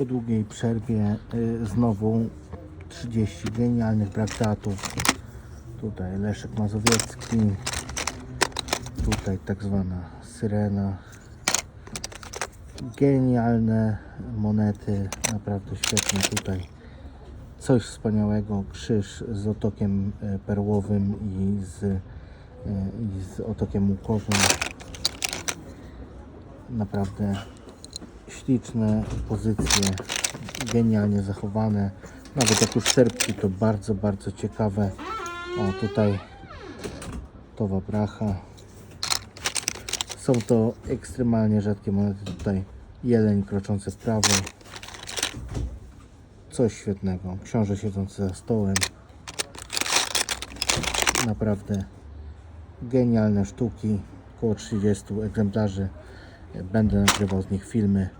po długiej przerwie y, znowu 30 genialnych traktatów. Tutaj Leszek Mazowiecki. Tutaj tak zwana syrena. Genialne monety, naprawdę świetne tutaj. Coś wspaniałego, krzyż z otokiem e, perłowym i z, e, i z otokiem łukowym. Naprawdę śliczne pozycje, genialnie zachowane. Nawet jak już szerpki to bardzo, bardzo ciekawe. O tutaj towa bracha. Są to ekstremalnie rzadkie monety. Tutaj jeleń kroczący w prawo. Coś świetnego. Książę siedzący za stołem. Naprawdę genialne sztuki. Około 30 egzemplarzy. Będę nagrywał z nich filmy.